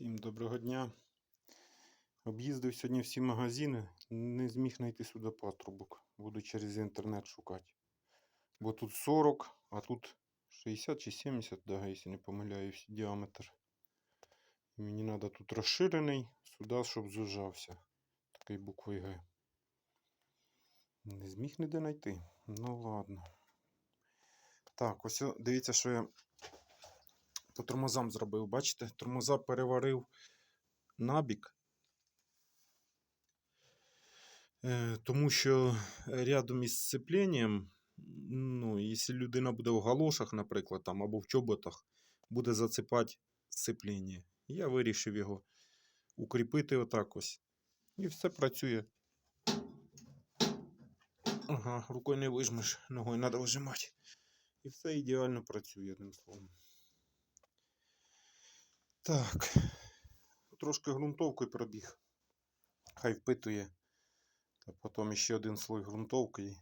Всім доброго дня. Об'їздив сьогодні всі магазини, не зміг знайти сюди патрубок. Буду через інтернет шукати. Бо тут 40, а тут 60 чи 70, да, якщо не помиляюсь, діаметр. Мені треба тут розширений, сюди, щоб зужався. Такий буквою Г. Не зміг ніде знайти. Ну ладно. Так, ось дивіться, що я по тормозам зробив. Бачите, тормоза переварив набік. Е, тому що рядом із сцепленням, ну, якщо людина буде в галошах, наприклад, там, або в чоботах, буде зацепати сцеплення. Я вирішив його укріпити отак ось. І все працює. Ага, рукою не вижмеш, ногою треба вижимати. І все ідеально працює, одним словом. Так. Трошки ґрунтовкою пробіг. Хай впитує. Та потім ще один слой ґрунтовки і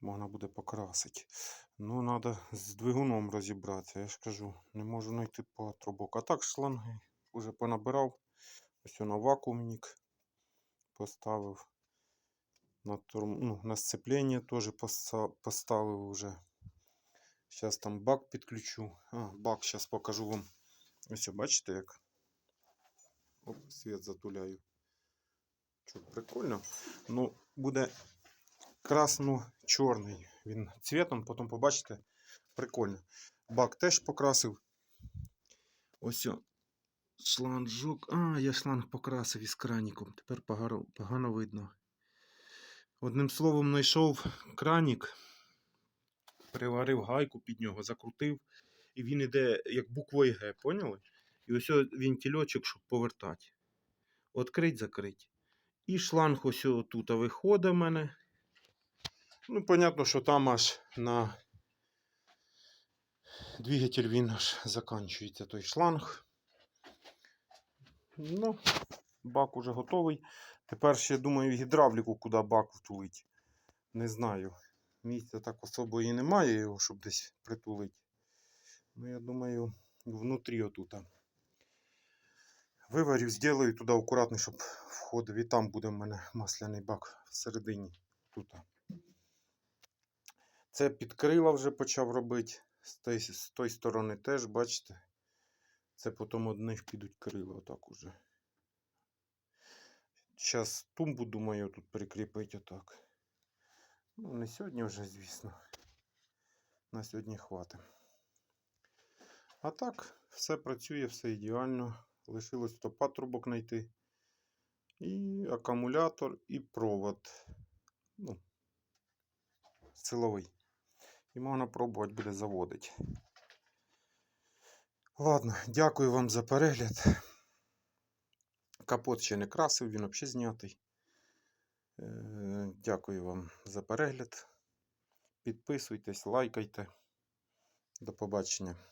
можна буде покрасити. Ну, треба з двигуном розібратися. Я ж кажу, не можу знайти патрубок. А так шланги вже понабирав. Ось на вакуумник поставив. На, турм... ну, на сцепление теж поставив вже. Зараз там бак підключу. А, бак зараз покажу вам. Ось, бачите, як. Оп, світ затуляю. Що, прикольно. Ну, буде красно-чорний. Він цвітом, потім побачите. Прикольно. Бак теж покрасив. Ось шланжок. А, я шланг покрасив із краніком. Тепер погано, погано видно. Одним словом, знайшов кранік, приварив гайку під нього, закрутив, і він іде як буквою Г, поняли? І ось о вентильочок, щоб повертати. Открить, закрить. І шланг ось тут виходить в мене. Ну, понятно, що там аж на двигатель він аж закінчується той шланг. Ну, бак уже готовий. Тепер ще думаю гідравліку, куди бак втулить. Не знаю. Місця так особо і немає його, щоб десь притулити. Ну, я думаю, внутрі отута. Виварю, зроблю туди акуратно, щоб входив. І там буде в мене масляний бак всередині. Тут. Це підкрила вже почав робити. З тої, з тої сторони теж, бачите. Це потім одних підуть крила отак уже. Зараз тумбу, думаю, тут прикріпити отак. Ну, не сьогодні вже, звісно. На сьогодні хватить. А так, все працює, все ідеально. Лишилось то патрубок знайти. І акумулятор, і провод. Ну, силовий. І можна пробувати буде заводити. Ладно, дякую вам за перегляд. Капот ще не красив, він взагалі знятий. Е, Дякую вам за перегляд. Підписуйтесь, лайкайте. До побачення.